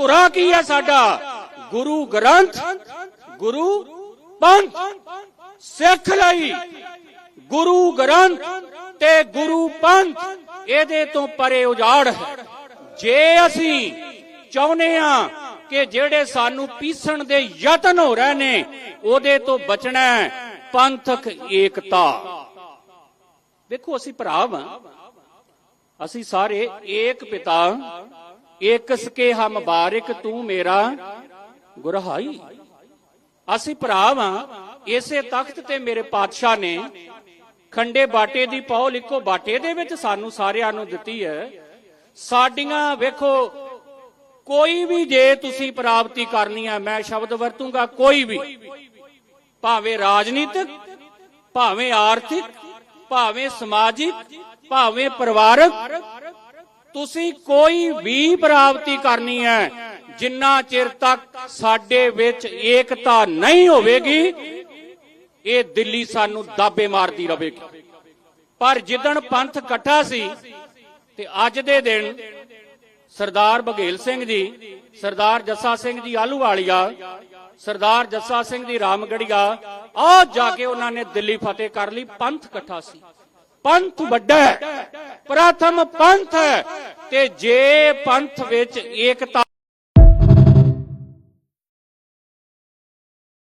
ਧੁਰਾ ਕੀ ਹੈ ਸਾਡਾ? ਗੁਰੂ ਗ੍ਰੰਥ, ਗੁਰੂ ਪੰਥ। ਸਿੱਖ ਲਈ ਗੁਰੂ ਗ੍ਰੰਥ ਤੇ ਗੁਰੂ ਪੰਥ ਇਹਦੇ ਤੋਂ ਪਰੇ ਉਜਾੜ ਹੈ। ਜੇ ਅਸੀਂ ਚਾਹੁੰਦੇ ਆ ਕਿ ਜਿਹੜੇ ਸਾਨੂੰ ਪੀਸਣ ਦੇ ਯਤਨ ਹੋ ਰਹੇ ਨੇ, ਉਹਦੇ ਤੋਂ ਬਚਣਾ ਪੰਥਕ ਏਕਤਾ। ਵੇਖੋ, ਅਸੀਂ ਭਰਾ ਵਾਂ। ਅਸੀਂ ਸਾਰੇ ਏਕ ਪਿਤਾ। ਏਕ ਸਕੇ ਹਮ ਬਾਰਿਕ ਤੂੰ ਮੇਰਾ ਗੁਰਹਾਈ। ਅਸੀਂ ਭਰਾ ਵਾਂ, ਇਸੇ ਤਖਤ ਤੇ ਮੇਰੇ ਪਾਤਸ਼ਾਹ ਨੇ ਖੰਡੇ ਬਾਟੇ ਦੀ ਪੌ ਲਿਖੋ ਬਾਟੇ ਦੇ ਵਿੱਚ ਸਾਨੂੰ ਸਾਰਿਆਂ ਨੂੰ ਦਿੱਤੀ ਹੈ। ਸਾਡੀਆਂ ਵੇਖੋ, ਕੋਈ ਵੀ ਜੇ ਤੁਸੀਂ ਪ੍ਰਾਪਤੀ ਕਰਨੀ ਹੈ, ਮੈਂ ਸ਼ਬਦ ਵਰਤੂੰਗਾ, ਕੋਈ ਵੀ। ਭਾਵੇਂ ਰਾਜਨੀਤਿਕ, ਭਾਵੇਂ ਆਰਥਿਕ, ਭਾਵੇਂ ਸਮਾਜਿਕ, ਭਾਵੇਂ ਪਰਿਵਾਰਕ ਤੁਸੀਂ ਕੋਈ ਵੀ ਪ੍ਰਾਪਤੀ ਕਰਨੀ ਹੈ, ਜਿੰਨਾ ਚਿਰ ਤੱਕ ਸਾਡੇ ਵਿੱਚ ਏਕਤਾ ਨਹੀਂ ਹੋਵੇਗੀ, ਇਹ ਦਿੱਲੀ ਸਾਨੂੰ ਦਾਬੇ ਮਾਰਦੀ ਰਹੇਗੀ। ਪਰ ਜਿੱਦਣ ਪੰਥ ਇਕੱਠਾ ਸੀ, ਤੇ ਅੱਜ ਦੇ ਦਿਨ ਸਰਦਾਰ ਬਘੇਲ ਸਿੰਘ ਜੀ, ਸਰਦਾਰ ਜੱਸਾ ਸਿੰਘ ਜੀ ਆਲੂਵਾਲੀਆ ਸਰਦਾਰ ਜੱਸਾ ਸਿੰਘ ਜੀ ਰਾਮਗੜੀਆ ਆ ਜਾ ਕੇ ਉਹਨਾਂ ਨੇ ਦਿੱਲੀ ਫਤਿਹ ਕਰ ਲਈ, ਪੰਥ ਇਕੱਠਾ ਸੀ। ਪੰਥ ਵੱਡਾ ਹੈ। ਪ੍ਰਥਮ ਪੰਥ ਹੈ ਤੇ ਜੇ ਪੰਥ ਵਿੱਚ ਏਕਤਾ